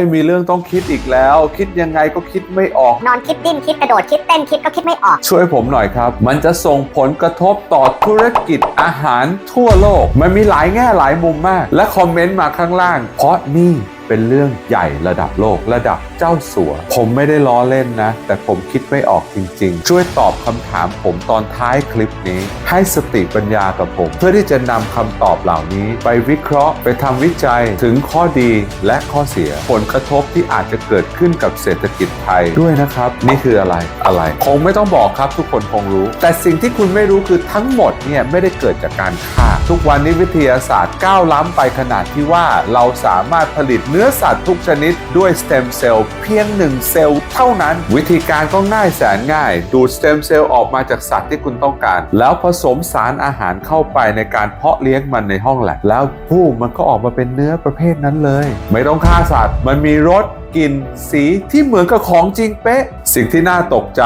ยมีเรื่องต้องคิดอีกแล้ว คิดยังไงก็คิดไม่ออก นอนคิดดิ้นคิดกระโดดคิดเต้นคิดก็คิดไม่ออก ช่วยผมหน่อยครับ มันจะส่งผลกระทบต่อธุรกิจอาหารทั่วโลก มันมีหลายแง่หลายมุมมาก และคอมเมนต์มาข้างล่าง เพราะนี่ เป็นเรื่องใหญ่ระดับโลกระดับเจ้าสัว ผมไม่ได้ล้อเล่นนะ แต่ผมคิดไม่ออกจริง ๆ ช่วยตอบคำถามผมตอนท้ายคลิปนี้ ให้สติปัญญากับผม เพื่อที่จะนำคำตอบเหล่านี้ ไปวิเคราะห์ไปทำวิจัยถึงข้อดีและข้อเสีย ผลกระทบที่อาจจะเกิดขึ้นกับเศรษฐกิจไทยด้วยนะครับ นี่คืออะไรอะไรคงไม่ต้องบอกครับทุกคนคงรู้ แต่สิ่งที่คุณไม่รู้คือทั้งหมดเนี่ยไม่ได้เกิดจากการฆ่า ทุกวันนี้วิทยาศาสตร์ก้าวล้ำไปขนาดที่ว่าเราสามารถผลิตเนื้อื้อสัตว์ทุกชนิดด้วยสเต็มเซลล์เพียงหนึ่งเซลล์เท่านั้น วิธีการก็ง่ายแสนง่าย ดูดสเต็มเซลล์ออกมาจากสัตว์ที่คุณต้องการ แล้วผสมสารอาหารเข้าไปในการเพาะเลี้ยงมันในห้องแลบแล้วผู้มันก็ออกมาเป็นเนื้อประเภทนั้นเลย ไม่ต้องฆ่าสัตว์ มันมีรส กลิ่นสีที่เหมือนกับของจริงเป๊ะ สิ่งที่น่าตกใจ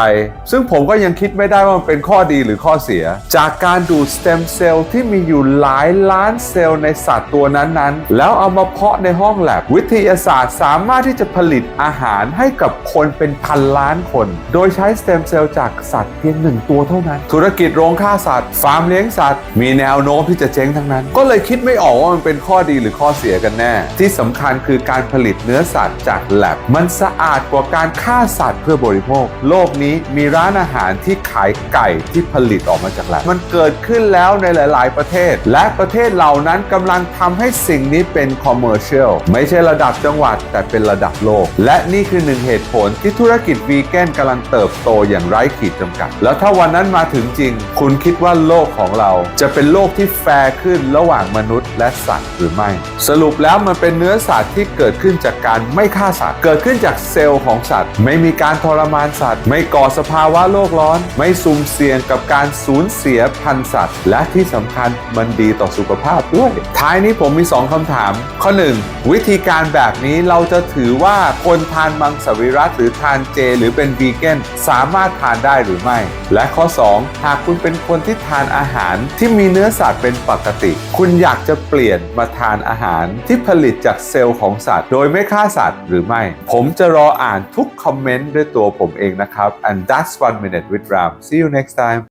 ซึ่งผมก็ยังคิดไม่ได้ว่ามันเป็นข้อดีหรือข้อเสีย จากการดูดสเต็มเซลล์ที่มีอยู่หลายล้านเซลล์ในสัตว์ตัวนั้นๆ แล้วเอามาเพาะในห้องแลบวิทยาศาสตร์สามารถที่จะผลิตอาหารให้กับคนเป็นพันล้านคน โดยใช้สเต็มเซลล์จากสัตว์เพียงหนึ่งตัวเท่านั้น ธุรกิจโรงฆ่าสัตว์ ฟาร์มเลี้ยงสัตว์ มีแนวโน้มที่จะเจ๊งทั้งนั้น ก็เลยคิดไม่ออกว่ามันเป็นข้อดีหรือข้อเสียกันแน่ ที่สำคัญคือการผลิตเนื้อสัตว์จากแลบมันสะอาดกว่าการฆ่าสัตว์เพื่อบริโภค โลกนี้มีร้านอาหารที่ขายไก่ที่ผลิตออกมาจากแลบมันเกิดขึ้นแล้วในหลาย ๆ ประเทศ และประเทศเหล่านั้นกำลังทำให้สิ่งนี้เป็นคอมเมอร์เชียลไม่ใช่ระดับจังหวัดแต่เป็นระดับโลก และนี่คือหนึ่งเหตุผลที่ธุรกิจวีแกนกำลังเติบโตอย่างไร้ขีดจำกัด แล้วถ้าวันนั้นมาถึงจริง คุณคิดว่าโลกของเราจะเป็นโลกที่แฟร์ขึ้นระหว่างมนุษย์และสัตว์หรือไม่ สรุปแล้วมันเป็นเนื้อสัตว์ที่เกิดขึ้นจากการไม่ฆ่าสัตว์เกิดขึ้นจากเซลล์ของสัตว์ ไม่มีการทรมานสัตว์ ไม่ก่อสภาวะโลกร้อน ไม่สุ่มเสี่ยงกับการสูญเสียพันธุ์สัตว์ และที่สำคัญมันดีต่อสุขภาพด้วย ท้ายนี้ผมมี 2คำถาม ข้อ 1 วิธีการแบบนี้เราจะถือว่าคนทานมังสวิรัตหรือทานเจ หรือเป็นวีแกนสามารถทานได้หรือไม่ และข้อ 2 หากคุณเป็นคนที่ทานอาหารที่มีเนื้อสัตว์เป็นปกติ คุณอยากจะเปลี่ยนมาทานอาหารที่ผลิตจากเซลล์ของสัตว์ โดยไม่ฆ่าสัตว์หรือไม่ ผมจะรออ่านทุกคอมเมนต์ด้วยตัวผมเองนะครับ and that's one minute with Ram see you next time